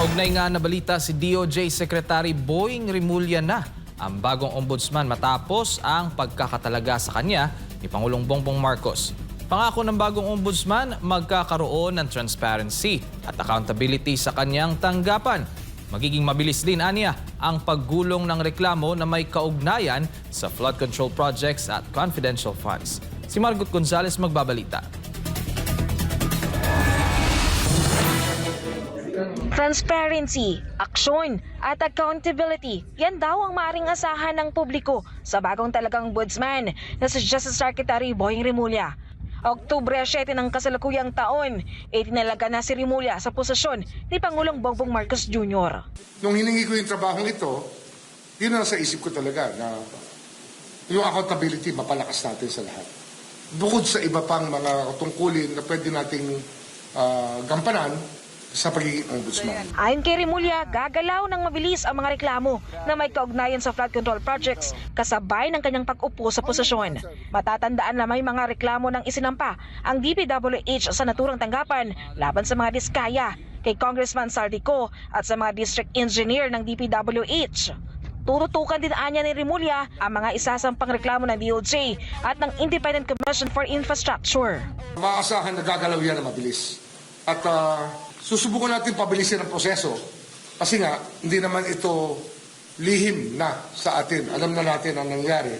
Kaugnay nga na balita si DOJ Secretary Boying Rimulya na ang bagong ombudsman matapos ang pagkakatalaga sa kanya ni Pangulong Bongbong Marcos. Pangako ng bagong ombudsman, magkakaroon ng transparency at accountability sa kanyang tanggapan. Magiging mabilis din aniya ang paggulong ng reklamo na may kaugnayan sa flood control projects at confidential funds. Si Margot Gonzalez magbabalita. Transparency, aksyon, at accountability. Yan daw ang maaring asahan ng publiko sa bagong talagang ombudsman na si Justice Secretary Boying Rimulya. Oktubre 7 ng kasalukuyang taon, itinalaga na si Rimulya sa posisyon ni Pangulong Bongbong Marcos Jr. Nung hiningi ko yung trabahong ito, yun ang sa isip ko talaga na yung accountability mapalakas natin sa lahat. Bukod sa iba pang mga tungkulin na pwede nating ah, gampanan sa pagiging ombudsman. Ayon kay Rimulya, gagalaw ng mabilis ang mga reklamo na may kaugnayan sa flood control projects kasabay ng kanyang pag-upo sa posisyon. Matatandaan na may mga reklamo ng isinampa ang DPWH sa naturang tanggapan laban sa mga diskaya kay Congressman Saldico at sa mga district engineer ng DPWH. Tututukan din anya ni Rimulya ang mga isasampang reklamo ng DOJ at ng Independent Commission for Infrastructure. Maasahan na gagalaw yan na mabilis. At ah, susubukan natin pabilisin ang proseso. Kasi nga, hindi naman ito lihim na sa atin. Alam na natin ang nangyari.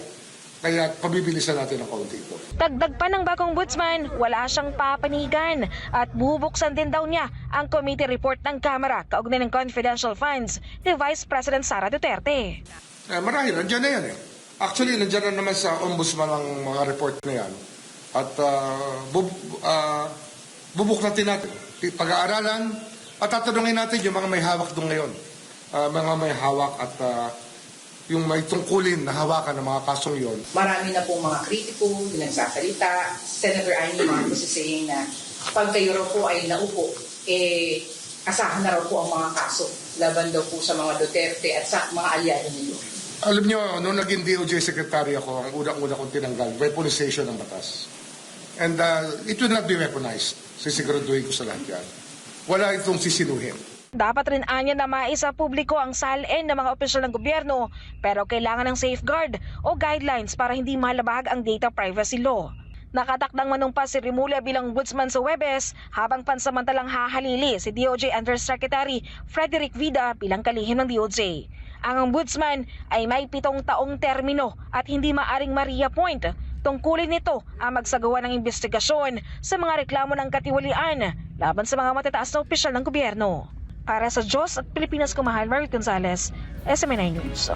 Kaya pabibilisan natin ang kaunti ito. Dagdag pa ng bagong ombudsman, wala siyang papanigan at bubuksan din daw niya ang committee report ng Kamara kaugnay ng confidential funds ni Vice President Sara Duterte. Eh, marahil, nandyan na yan eh. Actually, nandyan na naman sa ombudsman ang mga report na yan. At uh, bub, ah, bubuklatin natin. Pag-aaralan at tatanungin natin yung mga may hawak doon ngayon. Ah, mga may hawak at ah, yung may tungkulin na hawakan ng mga kasong yon. marami na pong mga kritiko, nagsasalita. Senator Amy Marcos is saying na pag kayo raw po ay naupo, eh, asahan na raw po ang mga kaso laban daw po sa mga Duterte at sa mga alyado ninyo. Alam nyo, nung naging DOJ Secretary ako, ang unang-una kong tinanggal, weaponization ng batas. And uh, it will not be weaponized. Sisiguraduhin ko sa lahat yan. Wala itong sisinuhin. Dapat rin anya na maisa publiko ang salin ng mga opisyal ng gobyerno pero kailangan ng safeguard o guidelines para hindi malabag ang data privacy law. Nakatakdang manumpa si Rimulya bilang ombudsman sa Webes habang pansamantalang hahalili si DOJ Undersecretary Frederick Vida bilang kalihim ng DOJ. Ang ombudsman ay may pitong taong termino at hindi maaring ma-reappoint. Tungkulin nito ang magsagawa ng investigasyon sa mga reklamo ng katiwalian laban sa mga matataas na opisyal ng gobyerno. Para sa Diyos at Pilipinas Kumahal, Mary Gonzalez, SMNI News.